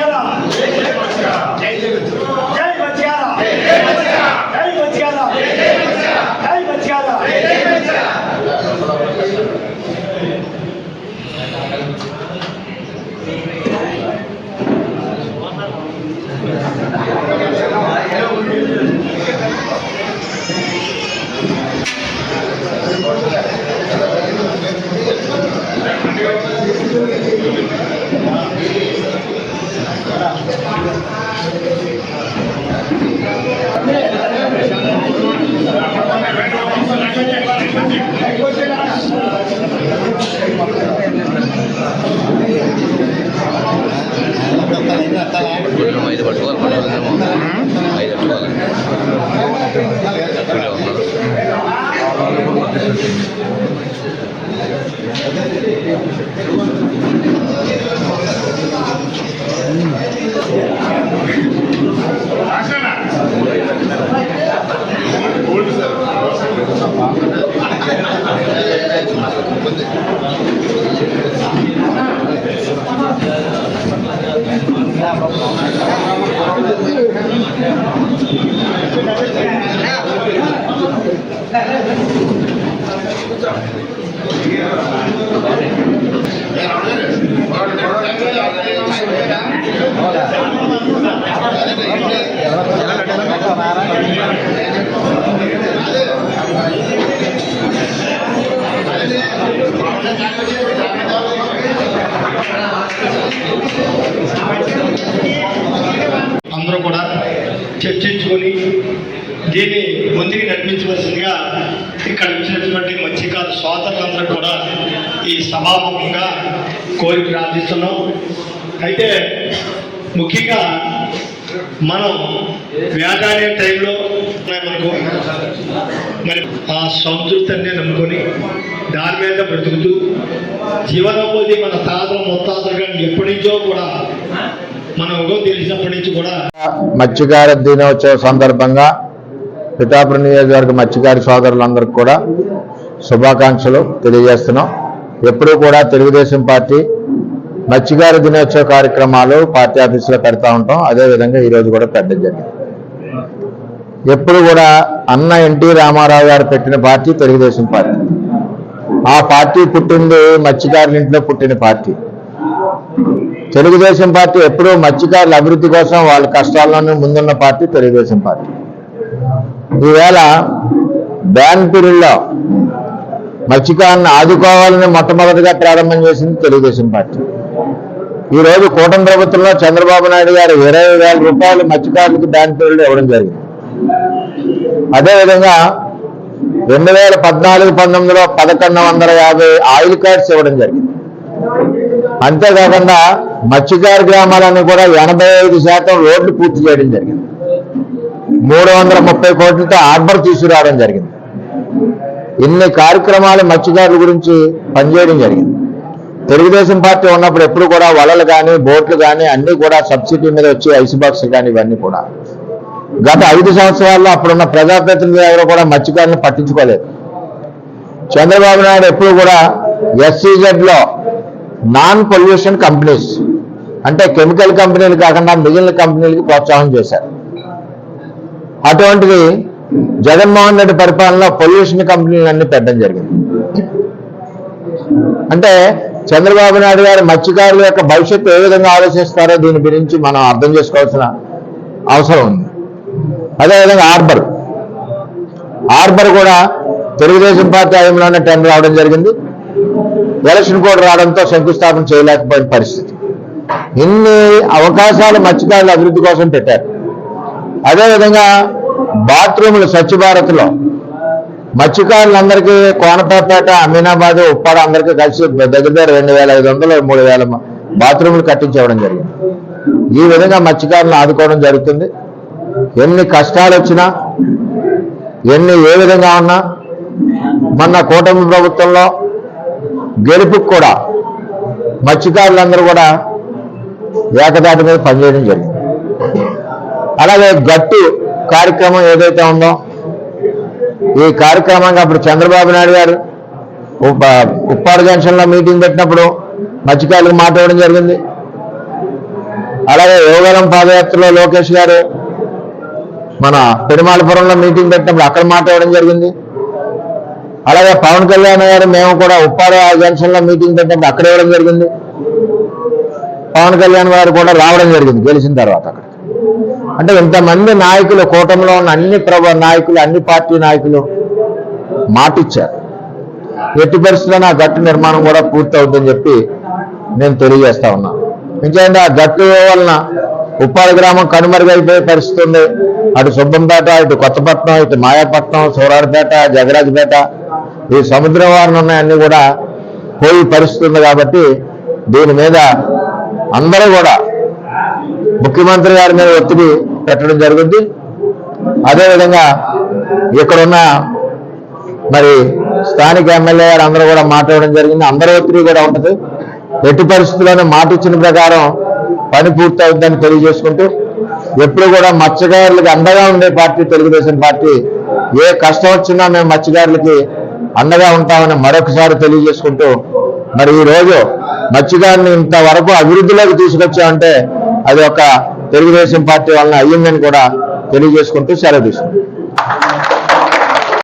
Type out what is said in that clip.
మత్స్యాల జై మత్స్యాల జై మత్స్యాల జై మత్స్యాల గుడ్లు ఐదు పట్టుకోవాలి పట్టుకోవాలేమో ఐదు పట్టుకోవాలి ఇక్కడే ఉన్నారు అందరూ కూడా చర్చించుకొని దీన్ని ముందుకు నడిపించవలసిందిగా ఇక్కడ వచ్చినటువంటి మత్స్యకారు సోదరులందరూ కూడా ఈ సభాముఖంగా కోరి ప్రార్థిస్తున్నాం. అయితే ముఖ్యంగా మనం వేటాడే టైంలో మనకు మరి ఆ సంతృప్తిని నమ్ముకొని దాని మీద బ్రతుకుతూ జీవనోపాధి మన తాతలు ముత్తాతలు కానీ ఎప్పటి నుంచో కూడా మనం ఊహ తెలిసినప్పటి నుంచి కూడా మత్స్యకార దినోత్సవ సందర్భంగా పిఠాపురం నియోజకవర్గ మత్స్యకారి సోదరులందరికీ కూడా శుభాకాంక్షలు తెలియజేస్తున్నాం. ఎప్పుడూ కూడా తెలుగుదేశం పార్టీ మత్స్యకార దినోత్సవ కార్యక్రమాలు పార్టీ ఆఫీసులో పెడతా ఉంటాం. అదేవిధంగా ఈరోజు కూడా పెద్ద జరిగింది. ఎప్పుడు కూడా అన్న ఎన్టీ రామారావు గారు పెట్టిన పార్టీ తెలుగుదేశం పార్టీ. ఆ పార్టీ పుట్టింది మత్స్యకారుల ఇంట్లో పుట్టిన పార్టీ. తెలుగుదేశం పార్టీ ఎప్పుడూ మత్స్యకారుల అభివృద్ధి కోసం వాళ్ళ కష్టాల్లోనే ముందున్న పార్టీ తెలుగుదేశం పార్టీ. ఈవేళ బ్యాన్ పీరియడ్లో మత్స్యకారులను ఆదుకోవాలని మొట్టమొదటిగా ప్రారంభం చేసింది తెలుగుదేశం పార్టీ. ఈ రోజు కూటమి ప్రభుత్వంలో చంద్రబాబు నాయుడు గారు ఇరవై వేల రూపాయలు మత్స్యకారులకు బ్యాన్ పీరియడ్ ఇవ్వడం జరిగింది. అదేవిధంగా రెండు వేల పద్నాలుగు పంతొమ్మిదిలో పదకొండు వందల యాభై ఆయిల్ కార్డ్స్ ఇవ్వడం జరిగింది. అంతేకాకుండా మత్స్యకారు గ్రామాలను కూడా ఎనభై ఐదు శాతం రోడ్లు పూర్తి చేయడం జరిగింది. మూడు వందల ముప్పై కోట్లతో ఆర్బర్ తీసుకురావడం జరిగింది. ఇన్ని కార్యక్రమాలు మత్స్యకారుల గురించి పనిచేయడం జరిగింది. తెలుగుదేశం పార్టీ ఉన్నప్పుడు ఎప్పుడు కూడా వలలు కానీ బోట్లు కానీ అన్నీ కూడా సబ్సిడీ మీద వచ్చి ఐస్ బాక్స్ కానీ ఇవన్నీ కూడా. గత ఐదు సంవత్సరాల్లో అప్పుడున్న ప్రజాప్రతినిధులు ఎవరు కూడా మత్స్యకారులను పట్టించుకోలేదు. చంద్రబాబు నాయుడు ఎప్పుడు కూడా ఎస్సీజెడ్లో నాన్ పొల్యూషన్ కంపెనీస్ అంటే కెమికల్ కంపెనీలు కాకుండా మిగిలిన కంపెనీలకు ప్రోత్సాహం చేశారు. అటువంటిది జగన్మోహన్ రెడ్డి పరిపాలనలో పొల్యూషన్ కంపెనీలన్నీ పెట్టడం జరిగింది. అంటే చంద్రబాబు నాయుడు గారు మత్స్యకారుల యొక్క భవిష్యత్తు ఏ విధంగా ఆలోచిస్తారో దీని గురించి మనం అర్థం చేసుకోవాల్సిన అవసరం ఉంది. అదేవిధంగా హార్బర్. హార్బర్ కూడా తెలుగుదేశం పార్టీ ఆయంలోనే టెండర్ రావడం జరిగింది. ఎలక్షన్ కోడ్ రావడంతో శంకుస్థాపన చేయలేకపోయిన పరిస్థితి. ఇన్ని అవకాశాలు మత్స్యకారుల అభివృద్ధి కోసం పెట్టారు. అదేవిధంగా బాత్రూములు స్వచ్ఛ భారత్లో మత్స్యకారులందరికీ కోనపేట అమీనాబాద్ ఉప్పాడ అందరికీ కలిసి దగ్గర దగ్గర రెండు వేల ఐదు వందలు మూడు వేల బాత్రూములు కట్టించవడం జరిగింది. ఈ విధంగా మత్స్యకారులను ఆదుకోవడం జరుగుతుంది. ఎన్ని కష్టాలు వచ్చినా ఎన్ని ఏ విధంగా ఉన్నా మొన్న కూటమి ప్రభుత్వంలో గెలుపుకు కూడా మత్స్యకారులందరూ కూడా ఏకదాటి మీద పనిచేయడం జరిగింది. అలాగే గట్టు కార్యక్రమం ఏదైతే ఉందో ఈ కార్యక్రమంగా అప్పుడు చంద్రబాబు నాయుడు గారు ఉప్పాడు జంక్షన్లో మీటింగ్ పెట్టినప్పుడు మత్స్యకారులకు మాట్లాడడం జరిగింది. అలాగే యోగలం పాదయాత్రలో లోకేష్ గారు మన పెరుమాళపురంలో మీటింగ్ పెట్టినప్పుడు అక్కడ మాట్లాడడం జరిగింది. అలాగే పవన్ కళ్యాణ్ గారు మేము కూడా ఉప్పాడ జంక్షన్లో మీటింగ్ పెట్టినప్పుడు అక్కడ ఇవ్వడం జరిగింది. పవన్ కళ్యాణ్ గారు కూడా రావడం జరిగింది గెలిచిన తర్వాత అక్కడ. అంటే ఇంతమంది నాయకులు కూటమిలో ఉన్న అన్ని ప్రభ నాయకులు అన్ని పార్టీ నాయకులు మాటిచ్చారు. ఎట్టి పరిస్థితుల్లో ఆ గట్టు నిర్మాణం కూడా పూర్తి అవుతుందని చెప్పి నేను తెలియజేస్తా ఉన్నాను ఎందుకంటే ఆ గట్టు వలన ఉప్పాడ గ్రామం కనుమరుగైపోయే పరిస్థితి ఉంది. అటు సుబ్బంపేట ఇటు కొత్తపట్నం ఇటు మాయాపట్నం సూరారపేట జగరాజపేట ఈ సముద్రం వారిని ఉన్నాయన్నీ కూడా పోయి పరిస్థితి ఉంది కాబట్టి దీని మీద అందరూ కూడా ముఖ్యమంత్రి గారి మీద ఒత్తిడి పెట్టడం జరుగుద్ది. అదేవిధంగా ఇక్కడున్న మరి స్థానిక ఎమ్మెల్యే గారు అందరూ కూడా మాట్లాడడం జరిగింది. అందరూ ఒత్తిడి కూడా ఉంటుంది. ఎట్టి పరిస్థితుల్లోనే మాట ఇచ్చిన ప్రకారం పని పూర్తవుద్దని తెలియజేసుకుంటూ ఎప్పుడు కూడా మత్స్యకారులకి అండగా ఉండే పార్టీ తెలుగుదేశం పార్టీ. ఏ కష్టం వచ్చినా మేము మత్స్యకారులకి అండగా ఉంటామని మరొకసారి తెలియజేసుకుంటూ మరి ఈ రోజు మత్స్యకారుని ఇంతవరకు అభివృద్ధిలోకి తీసుకొచ్చామంటే అది ఒక తెలుగుదేశం పార్టీ వలన అయ్యిందని కూడా తెలియజేసుకుంటూ సెలవు తీసుకుంటాం